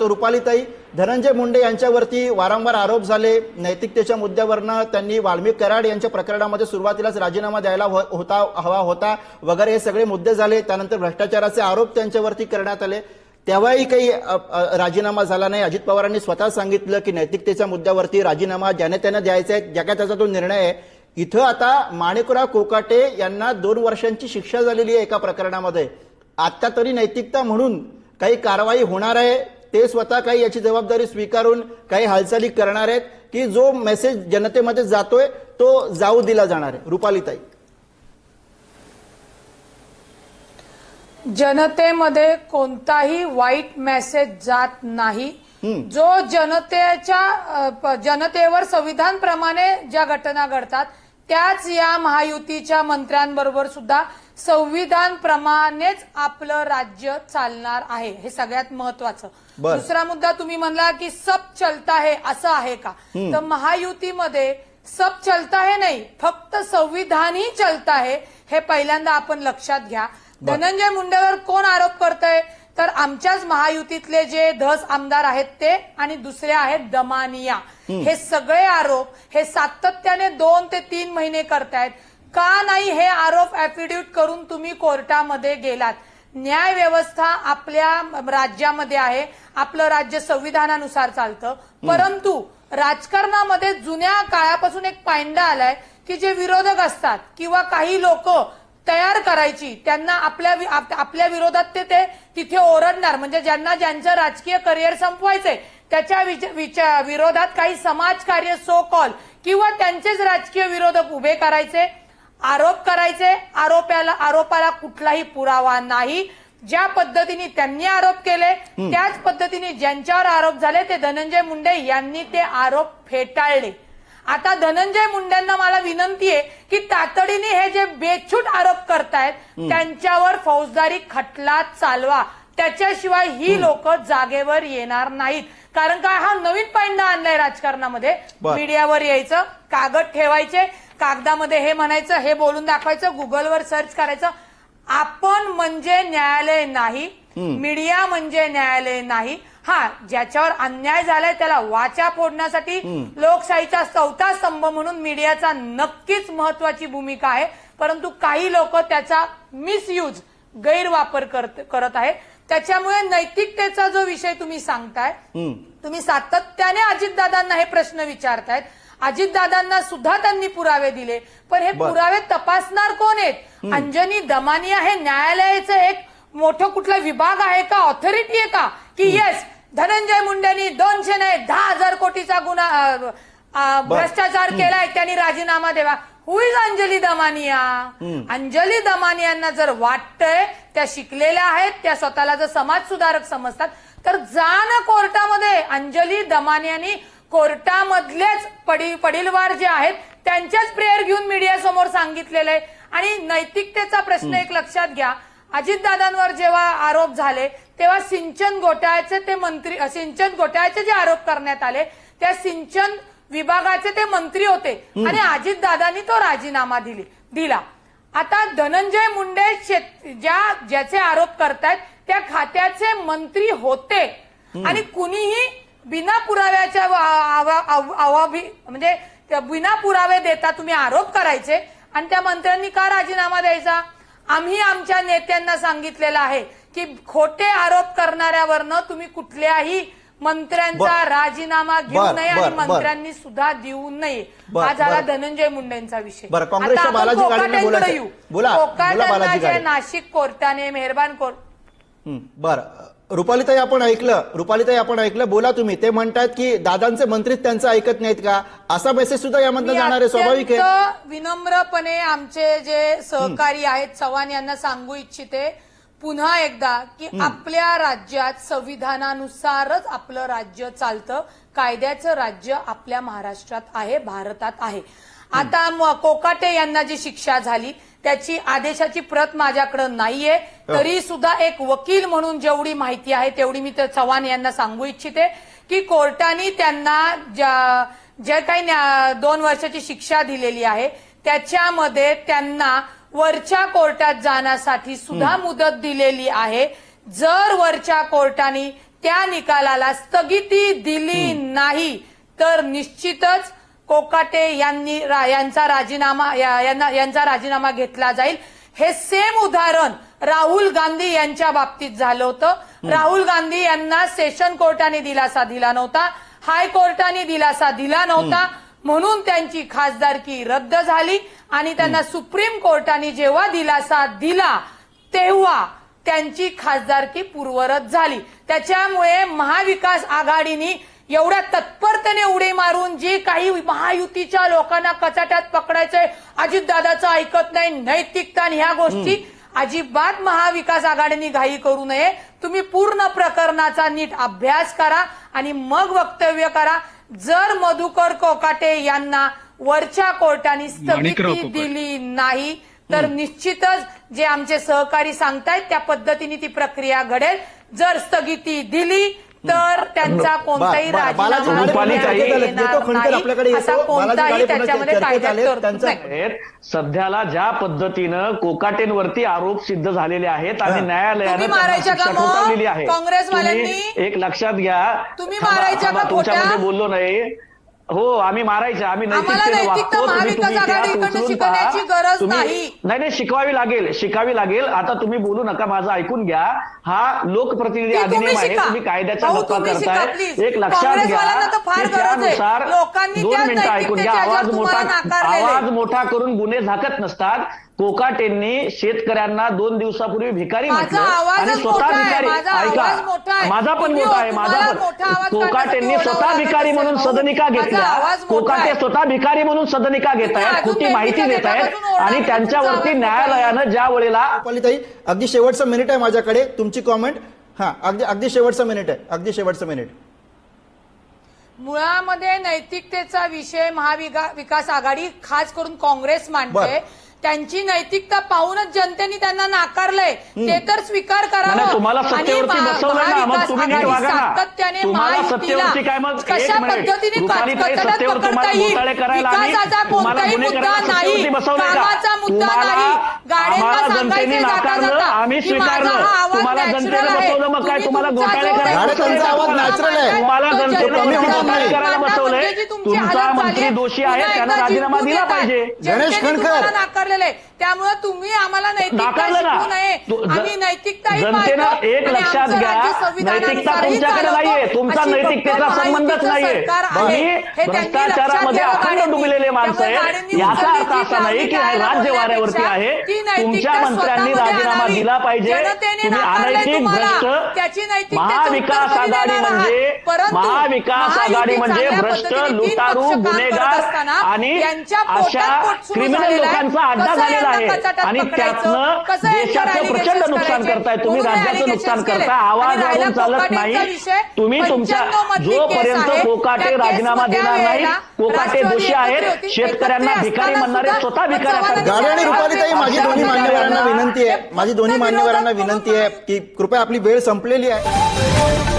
तो रुपालीताई. धनंजय मुंडे यांच्यावरती वारंवार आरोप झाले. नैतिकतेच्या मुद्द्यावरनं त्यांनी वाल्मिक कराड यांच्या प्रकरणामध्ये सुरुवातीलाच राजीनामा द्यायला हो-, होता हवा होता वगैरे हे सगळे मुद्दे झाले. त्यानंतर भ्रष्टाचाराचे आरोप त्यांच्यावरती करण्यात आले. तेव्हाही काही राजीनामा झाला नाही. अजित पवारांनी स्वतः सांगितलं की नैतिकतेच्या मुद्द्यावरती राजीनामा ज्याने त्याने द्यायचा आहे ज्या काय त्याचा तो निर्णय आहे. इथं आता माणिकराव कोकाटे यांना दोन वर्षांची शिक्षा झालेली आहे एका प्रकरणामध्ये. आता तरी नैतिकता म्हणून काही कारवाई होणार आहे. ते स्वतः काही याची जबाबदारी स्वीकारून काही हालचाली करणार आहेत की जो मेसेज जनतेमध्ये जातोय तो जाऊ दिला जाणार आहे. रुपालीताई. जनतेमध्ये कोणताही वाईट मेसेज जात नाही. जो जनतेच्या जनतेवर संविधानप्रमाणे ज्या घटना घडतात त्याच या महायुतीच्या मंत्र्यांबरोबर सुद्धा संविधान प्रमाणेच आपलं राज्य चालणार आहे. हे सगळ्यात महत्वाचं. दुसरा मुद्दा तुम्ही म्हणला की सब चलता है असं आहे का? तर महायुतीमध्ये सब चलता है नाही फक्त संविधानही चलता है हे पहिल्यांदा आपण लक्षात घ्या. धनंजय मुंडेवर कोण आरोप करतय? तर आमच्याच महायुतीतले जे धस आमदार आहेत ते आणि दुसरे आहेत दमानिया. हे सगळे आरोप हे सातत्याने दोन ते तीन महिने करतायत. का नाही हे आरोप ऍफिडेव्हिट करून तुम्ही कोर्टामध्ये गेलात? न्याय व्यवस्था आपल्या राज्यामध्ये आहे. आपलं राज्य संविधानानुसार चालतं. परंतु राजकारणामध्ये जुन्या काळापासून एक पायंडा आलाय की जे विरोधक असतात किंवा काही लोक तयार करायची त्यांना आपल्या आपल्या विरोधात ते ते तिथे ओरडणार. म्हणजे ज्यांना ज्यांचं राजकीय करिअर संपवायचंय त्याच्या विच- विरोधात काही समाजकार्य सो कॉल किंवा त्यांचेच राजकीय विरोधक उभे करायचे आरोप करायचे आरोपाला आरोपाला कुठलाही पुरावा नाही. ज्या पद्धतीने त्यांनी आरोप केले त्याच पद्धतीने ज्यांच्यावर आरोप झाले ते धनंजय मुंडे यांनी ते आरोप फेटाळले. आता धनंजय मुंडेंना मला विनंती आहे की तातडीने हे जे बेछूट आरोप करतायत त्यांच्यावर फौजदारी खटला चालवा. त्याच्याशिवाय ही लोक जागेवर येणार नाहीत. कारण काय हा नवीन पायंडा आणलाय राजकारणामध्ये. मीडियावर यायचं कागद ठेवायचे कागदामध्ये हे म्हणायचं हे बोलून दाखवायचं गुगलवर सर्च करायचं. आपण म्हणजे न्यायालय नाही मीडिया म्हणजे न्यायालय नाही. हा ज्याच्यावर अन्याय झालाय त्याला वाचा फोडण्यासाठी लोकशाहीचा चौथा स्तंभ म्हणून मीडियाचा नक्कीच महत्वाची भूमिका आहे. परंतु काही लोक त्याचा मिसयूज गैरवापर करत आहेत. त्याच्यामुळे नैतिकतेचा जो विषय तुम्ही सांगताय तुम्ही सातत्याने अजितदादांना हे प्रश्न विचारतायत. अजितदादांना सुद्धा त्यांनी पुरावे दिले. पण हे. पुरावे तपासणार कोण आहेत? अंजनी दमानिया हे न्यायालयाचं एक मोठं कुठला विभाग आहे का? ऑथॉरिटी आहे का? की येस धनंजय मुंडेनी दोनशे नाही दहा हजार कोटीचा गुन्हा. भ्रष्टाचार केलाय त्यांनी राजीनामा द्यावा. हु इज अंजली दमानिया अंजली दमानियांना जर वाटतंय त्या शिकलेल्या आहेत त्या स्वतःला जर समाज सुधारक समजतात तर जा ना कोर्टामध्ये. अंजली दमानियांनी कोर्टामधलेच पडी पडीलवार जे आहेत त्यांच्याच प्रेयर घेऊन मीडियासमोर सांगितलेलं आहे आणि नैतिकतेचा प्रश्न एक लक्षात घ्या. अजितदादांवर जेव्हा आरोप झाले तेव्हा सिंचन घोटाळ्याचे ते मंत्री सिंचन घोटाळ्याचे जे आरोप करण्यात आले त्या सिंचन विभागाचे ते मंत्री होते. आणि अजितदादांनी तो राजीनामा दिली दिला. आता धनंजय मुंडे शेत ज्या ज्याचे आरोप करतायत त्या खात्याचे मंत्री होते. आणि कुणीही बिना पुराव्याच्या म्हणजे बिना पुरावे देता तुम्ही आरोप करायचे आणि त्या मंत्र्यांनी का राजीनामा द्यायचा आम्ही आमच्या नेत्यांना सांगितलेलं आहे की खोटे आरोप करणाऱ्यावरनं तुम्ही कुठल्याही मंत्र्यांचा. राजीनामा घेऊ नये आणि. मंत्र्यांनी सुद्धा देऊ नये हा झाला. धनंजय मुंडेंचा विषय बोलायचं. येऊ. बालाजी जे. नाशिक कोर्टाने मेहरबान कोर्ट बरं रुपालीताई आपण ऐकलं रुपालीताई आपण ऐकलं बोला तुम्ही. ते म्हणतात की दादांचे मंत्रीच त्यांचं ऐकत नाहीत का? असा मेसेज सुद्धा यामधनं मी जाणार आहे स्वाभाविक आहे. विनम्रपणे आमचे जे सहकारी आहेत चव्हाण यांना सांगू इच्छिते पुन्हा एकदा की आपल्या राज्यात संविधानानुसारच आपलं राज्य चालतं. कायद्याचं राज्य आपल्या महाराष्ट्रात आहे भारतात आहे. आता कोकाटे यांना जी शिक्षा झाली त्याची आदेशाची प्रत माझ्याकडे नाहीये. तरी सुद्धा एक वकील म्हणून जेवढी माहिती आहे तेवढी मी त्या चव्हाण यांना सांगू इच्छिते की कोर्टाने त्यांना ज्या जे काही दोन वर्षाची शिक्षा दिलेली आहे त्याच्यामध्ये त्यांना वरच्या कोर्टात जाण्यासाठी सुद्धा मुदत दिलेली आहे. जर वरच्या कोर्टाने त्या निकालाला स्थगिती दिली नाही तर निश्चितच कोकाटे यांनी रा- यांचा राजीनामा यांना- यांचा राजीनामा घेतला जाईल. हे सेम उदाहरण राहुल गांधी यांच्या बाबतीत झालं होतं. राहुल गांधी यांना सेशन कोर्टाने दिलासा दिला नव्हता. हायकोर्टाने दिलासा दिला नव्हता. म्हणून त्यांची खासदारकी रद्द झाली आणि त्यांना सुप्रीम कोर्टाने जेव्हा दिलासा दिला तेव्हा त्यांची खासदारकी पूर्वरत झाली. त्याच्यामुळे महाविकास आघाडीनी एवढ्या तत्परतेने उडी मारून जी काही महायुतीच्या लोकांना कचाट्यात पकडायचंय अजितदादाचं ऐकत नाही नैतिकता आणि ह्या गोष्टी अजिबात महाविकास आघाडीने घाई करू नये. तुम्ही पूर्ण प्रकरणाचा नीट अभ्यास करा आणि मग वक्तव्य करा. जर मधुकर कोकाटे यांना वरच्या कोर्टाने स्थगिती. दिली नाही तर निश्चितच जे आमचे सहकारी सांगतायत त्या पद्धतीने ती प्रक्रिया घडेल. जर स्थगिती दिली तर त्यांचा कोणताही राजीनामा सध्याला ज्या पद्धतीनं कोकाटेंवरती आरोप सिद्ध झालेले आहेत आणि हा. न्यायालयानं काँग्रेसवाल्यांनी? तुम्ही एक लक्षात घ्या. तुम्ही मारायच्या तुमच्यामध्ये? बोललो नाही. हो आम्ही मारायचे आम्ही नैतिकतेने नैतिकता वागतो तुम्ही तुम्ही आघाडीकडनं उचलून पहा. तुम्ही- नाही. नाही शिकवावी लागेल शिकावी लागेल आता तुम्ही बोलू नका माझं ऐकून घ्या हा लोकप्रतिनिधी अधिनियम आहे. तुम्ही कायद्याचा शिका, करताय. एक लक्षात घ्या. त्यानुसार दोन मिनिटं ऐकून घ्या आवाज मोठा. आवाज मोठा करून गुन्हे झाकत नसतात कोकाटेंनी शेतकऱ्यांना दोन दिवसापूर्वी भिकारी माझा म्हटलं आणि स्वतः. भिकारी माझा आवाज मोठा आहे. माझा पण मोठा आहे माझा मोठा आवाज पण कोकाटेंनी काढण्यासाठी स्वतः भिकारी म्हणून सदनिका. घेतल्या कोकाटे. स्वतः भिकारी म्हणून सदनिका घेत आहेत खोटी माहिती देत आहेत आणि त्यांच्यावरती. न्यायालयानं ज्या वेळेला ताई अगदी शेवटचं मिनिट आहे माझ्याकडे तुमची कॉमेंट हा अगदी अगदी शेवटचं मिनिट आहे अगदी शेवटचं मिनिट मुळामध्ये नैतिकतेचा विषय महाविकास आघाडी खास करून काँग्रेस मांडते. त्यांची नैतिकता पाहूनच जनतेने त्यांना नाकारलंय. ते तर स्वीकार करावं. तुम्हाला आणि महाविकास आघाडी. सातत्याने तुम्हाला महायुतीला सत्तेवरती काय मग- एक कशा. पद्धतीने सत्तेवर पकडता येईल? विकासाचा तुम्हाला कोणताही मुद्दा नाही? कामाचा मुद्दा नाही. गाड्यांना सांगायचे जनतेने जाता नाकारलं, जाता. आम्ही की माझा स्वीकारलं. हा आवाज जनतेने आहे. बसवलं, मग काय तुम्ही तुम्हाला तुमचा आवाज natural आहे. तुमची हालत झाली आहे, दोषी आहे, पुन्हा त्यांना एकदा राजीनामा जिंकून दिला येताय. पाहिजे. आहे त्यामुळे तुम्ही आम्हाला नैतिकता नाकारलं ना. शिकवू नये तू- ज- आम्ही नैतिकताही जनतेनं पाळतो एक आणि लक्षात आमचं घ्या राज्य संविधानानुसारही नैतिकता तुमच्याकडे चालवतो. नाहीये तुमचा अशी फक्त नैतिकतेचा संबंधच महायुतीचं नाहीये सरकार आहे. तुम्ही हे त्यांनी लक्षात भ्रष्टाचारामध्ये घ्यावं अखंड गाड्यांनी. डुबलेले माणसं त्यामुळे गाड्यांनी याचा उचलली अर्थ जी असा नाही की राज्य वाऱ्यावरती बोलण्यापेक्षा आहे ती नैतिकता तुमच्या मंत्र्यांनी स्वतःमध्ये राजीनामा आणावी. दिला पाहिजे जनतेने तुम्ही नाकारलंय अनैतिक तुम्हाला. त्याची नैतिकतेचं महाविकास उत्तर तुम्ही आघाडी देणार म्हणजे. परंतु महाविकास महायुती आघाडी म्हणजे चांगल्या भ्रष्ट पद्धतीने तीन लुटारू पक्ष काम करत गुन्हेगार असताना आणि यांच्या पोटात अशा पोट सुरू क्रिमिनल झालेलं आहे. लोकांचा अड्डा कसं झालेला आहे आणि? त्यातनं देशाचं प्रचंड नुकसान? करताय तुम्ही राज्याचं नुकसान. करताय आवाज वाढवून चालत नाही तुम्ही तुमच्या 95 मधली जोपर्यंत. कोकाटे राजीनामा देणार नाही कोकाटे दोषी आहेत होती. शेतकऱ्यांना भिकारी म्हणणारे स्वतः भिकारी आणि रुपालीताई माझी दोन्ही मान्यवरांना विनंती आहे माझी दोन्ही मान्यवरांना विनंती आहे की कृपया आपली वेळ संपलेली आहे